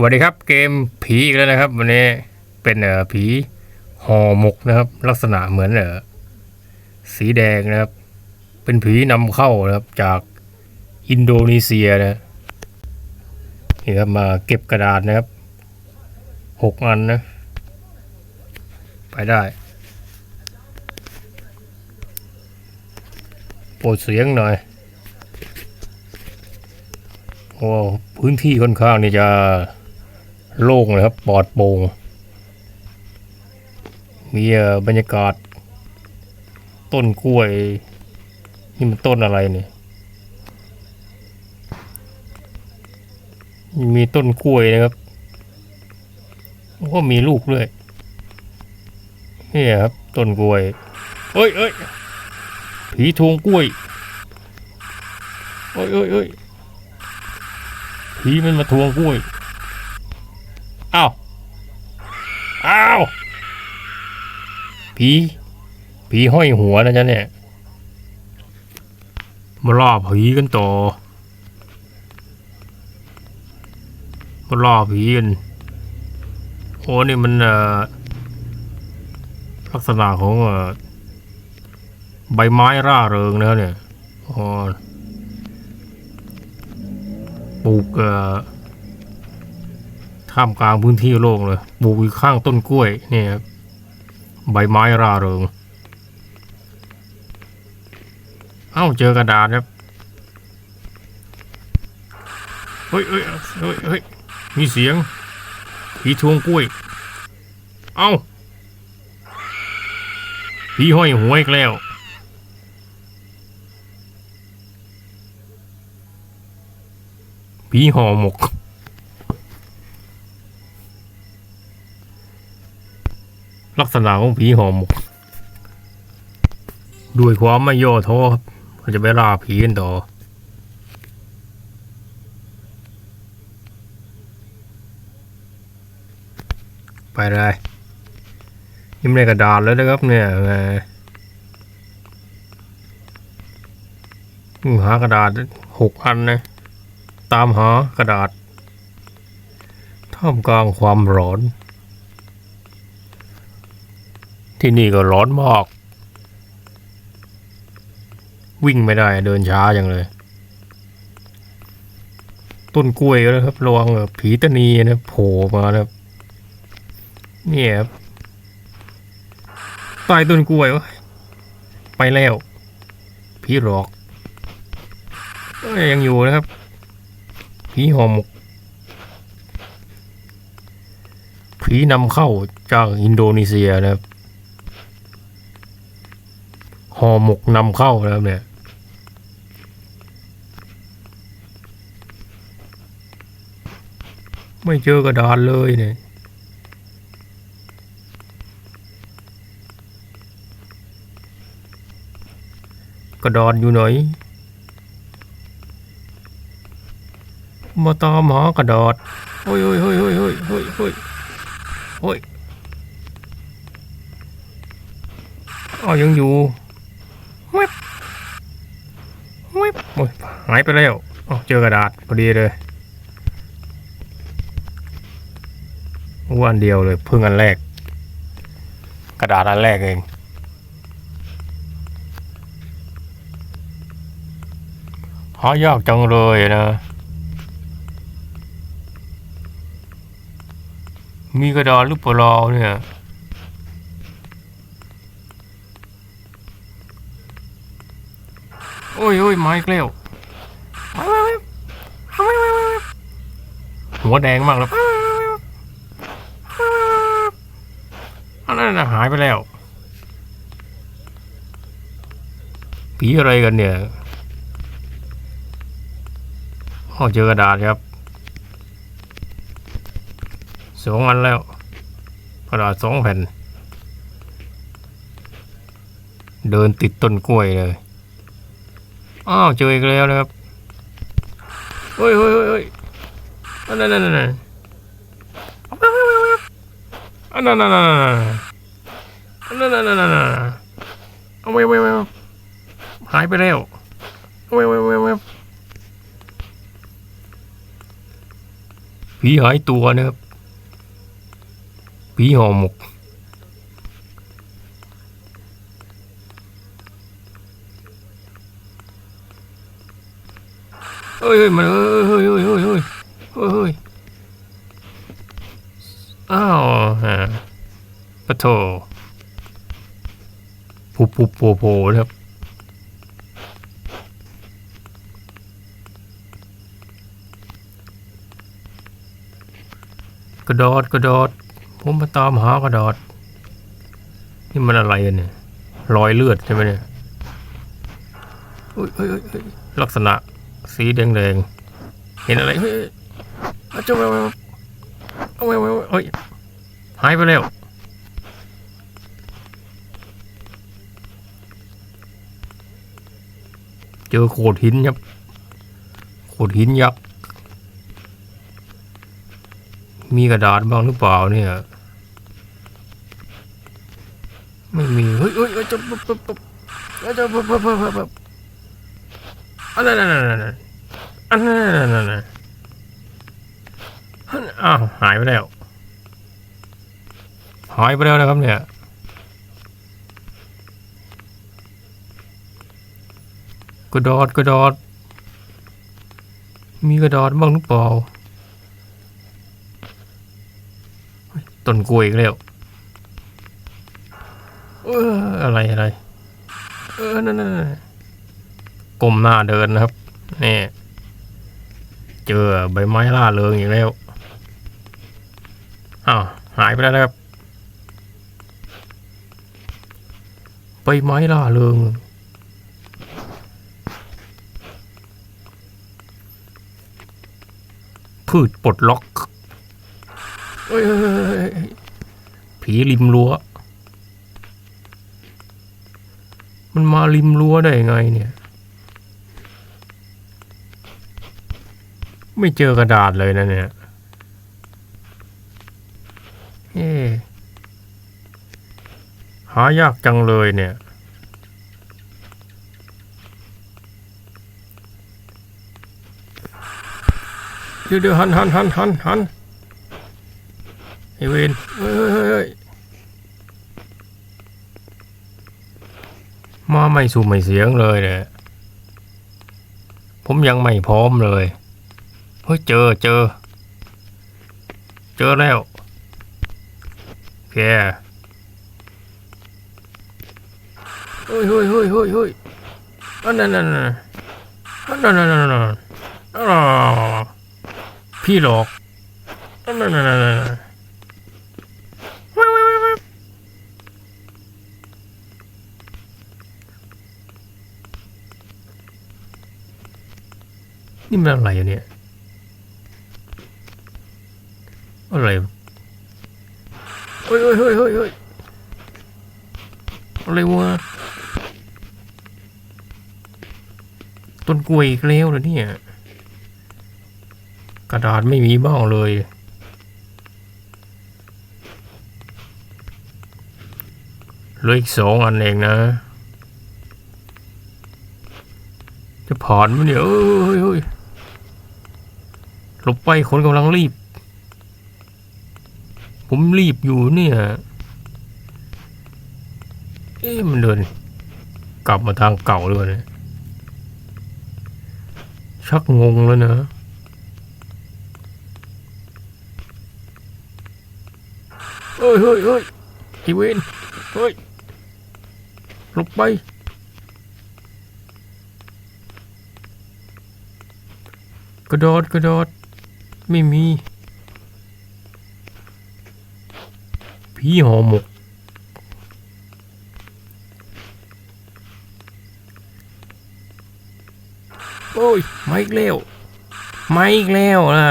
สวัสดีครับเกมผีอีกแล้วนะครับ วันนี้เป็นเอ่อผีห่อหมกนะครับ ลักษณะเหมือนเอ่อสีแดงนะครับ เป็นผีนำเข้านะครับจากอินโดนีเซียนะนี่ครับมาเก็บกระดาษนะครับหกอันนะ ไปได้โปรดเสียงหน่อยโอ้พื้นที่ค่อนข้างนี่จะ โล่งเลยครับปลอดโปร่งมีบรรยากาศ ต้นกล้วย นี่มันต้นอะไรเนี่ยมีต้นกล้วยนะครับก็มีลูกด้วยนี่ครับต้นกล้วยเอ้ยเอ้ยผีทวงกล้วยเอ้ยเอ้ยเอ้ยผีมันมาทวงกล้วย อ้าวอ้าวผีผีห้อยหัวนะจ๊ะเนี่ยมาล่าผีกันต่อมาล่าผีกันโอ้นี่มันเออลักษณะของเออใบไม้ร่าเริงนะเนี่ยอ๋อปลูกเออ ท่ามกลางพื้นที่โล่งเลยปลูกอยู่ข้างต้นกล้วยนี่ครับใบไม้ราเริง เอ้าเจอกระดาษครับเฮ้ยเฮ้ยเฮ้ยเฮ้ยมีเสียงผีทวงกล้วย เอ้าผีห้อยหัวอีกแล้วผีห่อหมก ลักษณะของผีห่อหมก ด้วยความไม่ย่อท้อครับเราจะไปล่าผีกันต่อไปเลยยิ้มในกระดาษแล้วนะครับเนี่ยหากระดาษหกอันนะ ตามหากระดาษท่ามกลางความร้อน ที่นี่ก็ร้อนมาก วิ่งไม่ได้เดินช้าอย่างเลย ต้นกล้วยนะครับระวังผีตะนีนะโผล่มานะครับเนี่ยครับใต้ต้นกล้วยวะไปแล้วผีหลอกยยังอยู่นะครับผีห่อหมกผีนำเข้าจากอินโดนีเซียนะครับ ห่อหมกนำเข้านะครับเนี่ยไม่เจอกระดานเลยเนี่ยกระดานอยู่ไหน มาตามหากระดาษเฮ้ยเฮ้ยเฮ้ยเฮ้ยเฮ้ยเฮ้ยเฮ้ยเฮ้ยอ้าวยังอยู่ ว็บว็บโอ้ยหายไปแล้วอ้าวเจอกระดาษพอดีเลยวันเดียวเลยเพิ่งอันแรก กระดาษอันแรกเองหายากจังเลยนะ มีกระดาษหรือเปล่าเนี่ย โอ้ยโอ้ยไม้เกลียวหัวแดงมากแล้วอันนั้นหายไปแล้ว ผีอะไรกันเนี่ยอ๋อเจอกระดาษครับสองอันแล้ว กระดาษสองแผ่น เดินติดต้นกล้วยเลย อ้าวเจออีกแล้วนะครับเฮ้ยเฮ้ยเฮ้ยเฮ้ยอันนั้นนั่นนั่นนั่นอันนั้นนั่นนั่นนั่นอันนั้นนั่นนั่นนั่นเอาไว้ไว้ไว้หายไปแล้วเอาไว้ไว้ไว้ไว้ผีหายตัวนะครับผีห่อหมก เฮ้ยเฮ้ยมันเฮ้ยเฮ้ยเฮ้ยเฮ้ยเฮ้ยเฮ้ยอ้าวฮะปะโถปุบปุบโผโผล่นะครับกระดอดกระดอดผมมาตามหากระดอดนี่มันอะไรกันเนี่ยรอยเลือดใช่ไหมเนี่ยเฮ้ยเฮ้ยเฮ้ยเฮ้ยลักษณะ สีแดงๆ เห็นอะไร เฮ้ยเฮ้ยเอาเจ้าแมเอาแมวเอาแมวเฮ้ยหายไปแล้วเจอโขดหินครับ โขดหินยักษ์ มีกระดาษบ้างหรือเปล่าเนี่ย ไม่มี เฮ้ยเฮ้ยเฮ้ยจะปุ๊บปุ๊บปุ๊บเฮ้ยจะปุ๊บปุ๊บปุ๊บปุ๊บปุ๊บ อันนั้นอันนั้นอันนั้นอันนั้นอันนั้นนั่นอ้าวหายไปแล้ว หายไปแล้วนะครับเนี่ยกระดอดกระดอด มีกระดอดบ้างหรือเปล่าต้นกล้วยอีกแล้วเอออะไรอะไร เออนั่นนั่นนั่น กลมหน้าเดินนะครับ นี่ เจอใบไม้ล่าเริงอีกแล้ว อ้าว หายไปแล้วนะครับ ใบไม้ล่าเริง พืชปลดล็อกผีริมรั้ว มันมาริมรั้วได้ไงเนี่ย ไม่เจอกระดาษเลยนะเนี่ยเอ๊หายากจังเลยเนี่ย เดี๋ยวเดี๋ยวหันหันหันหันหันไอเวนเฮ้ยเฮ้ยมาไม่สูไม่เสียงเลยเนี่ย ผมยังไม่พร้อมเลย ฮ้ยเจอเจอ เจอแล้วแกเฮ้ยเฮ้ยเฮ้ยเฮ้ยเฮ้ยอันนั้นนั่นนั่นอันนั้นนั่นนั่นนั่นอ่าพี่หลอกอันนั้นนั่นนั่นนั่นนี่มันอะไรอะเนี่ย อะไรเฮ้ยเฮ้ยเฮ้ยเฮ้ยอะไรวะต้นกล้วยอีกล้วเหรอเนี่ย กระดาษไม่มีบ้างเลย เหลืออีกสองอันเองนะ จะผ่านมั้ยเนี่ยเอ้ยเฮ้ยเฮ้ยหลบไปคนกำลังรีบ ผมรีบอยู่เนี่ย เอ๊ะมันเดิน กลับมาทางเก่าเลยนี่ยชักงงแล้วนะเฮ้ยเฮ้ยเฮ้ยไอีเวนเฮ้ยหลบไป กระโดดกระโดดไม่มี ผีห่อหมก โอ้ยมาอีกแล้วมาอีกแล้วนะ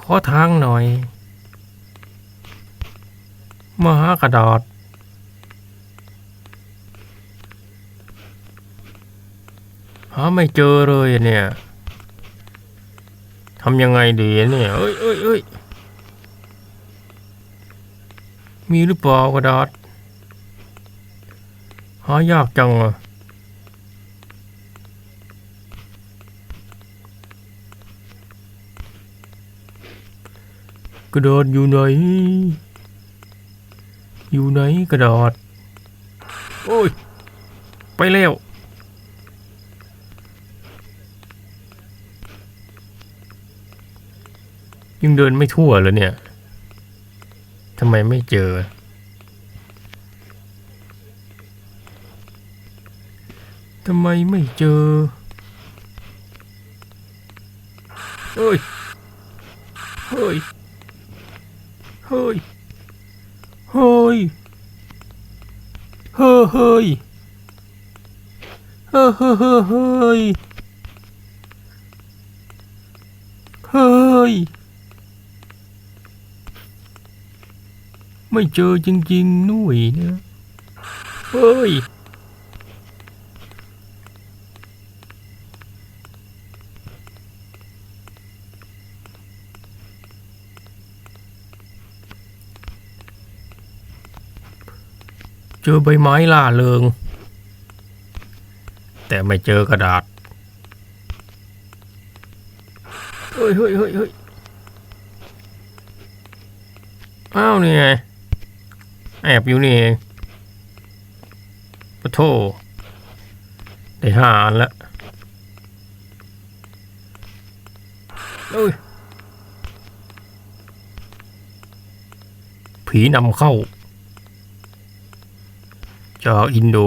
ขอทางหน่อยมาหากระดาษหาไม่เจอเลยเนี่ย ทำยังไงดีเนี่ยเอ้ยเอ้ยเอ้ยมีหรือเปล่ากระดาษหายากจังอะกระดาษอยู่ไหน อยู่ไหนกระดาษ โอ้ย ไปแล้ว ยังเดินไม่ทั่วเลยเนี่ยทำไมไม่เจอ ทำไมไม่เจอ เฮ้ย เฮ้ย เฮ้ย เฮ้ย เฮ้เฮ้ยเฮ้เฮ้เฮ้เฮ้ยเฮ้ย ไม่เจอจริงๆนุ่ยเนี่ยเฮ้ยเจอใบไม้ล่าเริง แต่ไม่เจอกระดาษ เฮ้ยเฮ้ยเฮ้ยเฮ้ยอ้าวนี่ไง แอบอยู่นี่เองปะโทได้ห้าอันละเอ้ยผีนำเข้า จากอินโด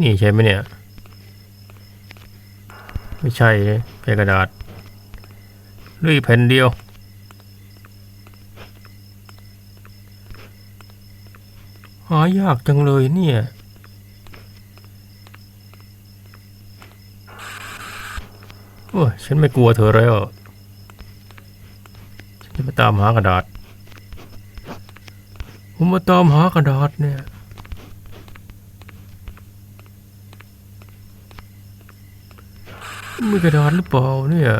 นี่ใช่ไหมเนี่ย ไม่ใช่เลยแค่กระดาษเหลืออีแผ่นเดียวายากจังเลยเนี่ย โอ้ยฉันไม่กลัวเธอแล้ว ฉันจะไปตามหากระดาษ ผมมาตามหากระดาษเนี่ย มีกระดาษหรือเปล่าเนี่ย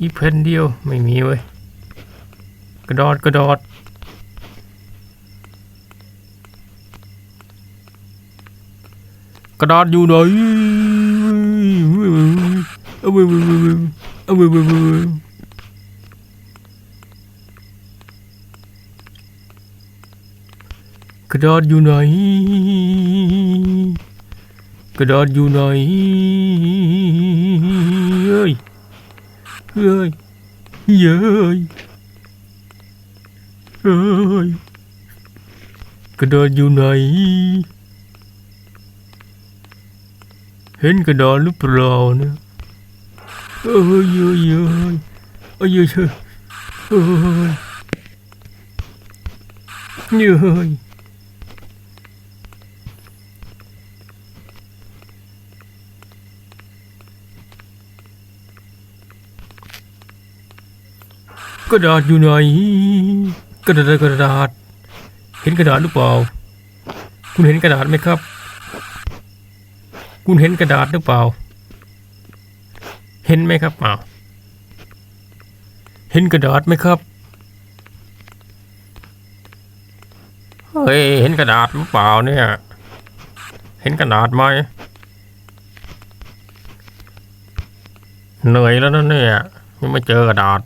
อีกแผ่นเดียวไม่มีเว้ยกระดาษกระดาษกระดอด đót du đấy cái đó du nói cái đó du nói ơi. Ơi. Ơi. Ơi. Cái đó du nói เห็นกระดานหรือเปล่าเนี่ยเอ้ยเอ้ยเอ้ยเอ้ยเอ้ยเอ้เฮ้ยกระดาษอยู่ไหนกระดาษกระดาษ เห็นกระดาษหรือเปล่า คุณเห็นกระดาษไหมครับ คุณเห็นกระดาษหรือเปล่า เห็นไหมครับเปล่าเห็นกระดาษไหมครับ เฮ้ย เห็นกระดาษหรือเปล่าเนี่ย เห็นกระดาษไหม เหนื่อยแล้วนะเนี่ยยังไม่เจอกระดาษ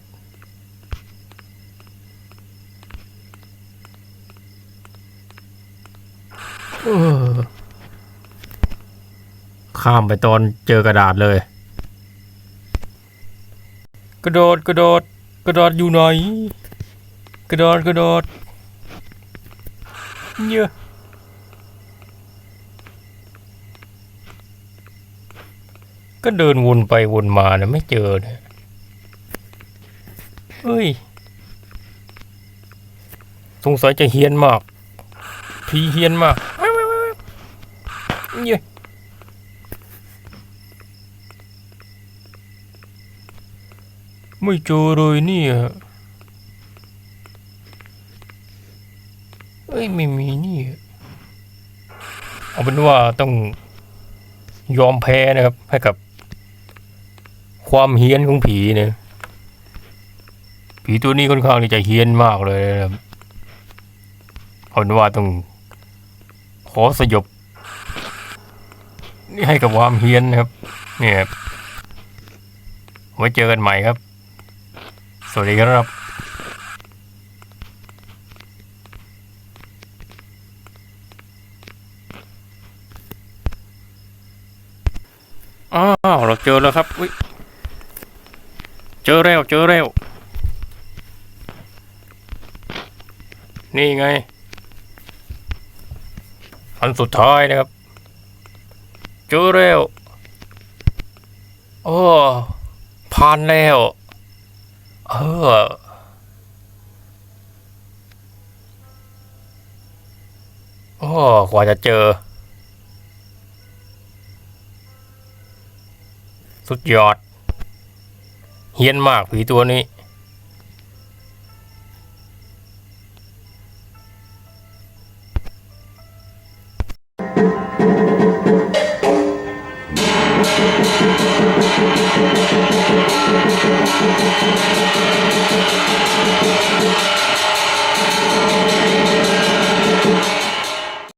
เออ ข้ามไปตอนเจอกระดาษเลย กระโดดกระโดดกระโดาษอยู่ไหนกระโดาษกระโดดเนี่ยก็เดินวนไปวนมานะไม่เจอเนี่ยเฮ้ย สงสัยจะเฮียนมากผีเฮียนมากเย้ ไม่เจอเลยเนี่ยเอ้ยไม่มีนี่เอาเป็นว่าต้องยอมแพ้นะครับ ให้กับความเฮี้ยนของผีเนี่ยผีตัวนี้ค่อนข้างที่จะเฮี้ยนมากเลยนะครับเอาเป็นว่าต้องขอสยบนี่ให้กับความเฮี้ยนนะครับ เนี่ยไว้เจอกันใหม่ครับ สวัสดีครับอ้าวเราเจอแล้วครับอุ๊ยเจอแล้วเจอแล้วนี่ไง อันสุดท้ายนะครับ เจอแล้วโอ้ผ่านแล้ว เออ โอ้กว่าจะเจอ สุดยอด เฮี้ยนมากผีตัวนี้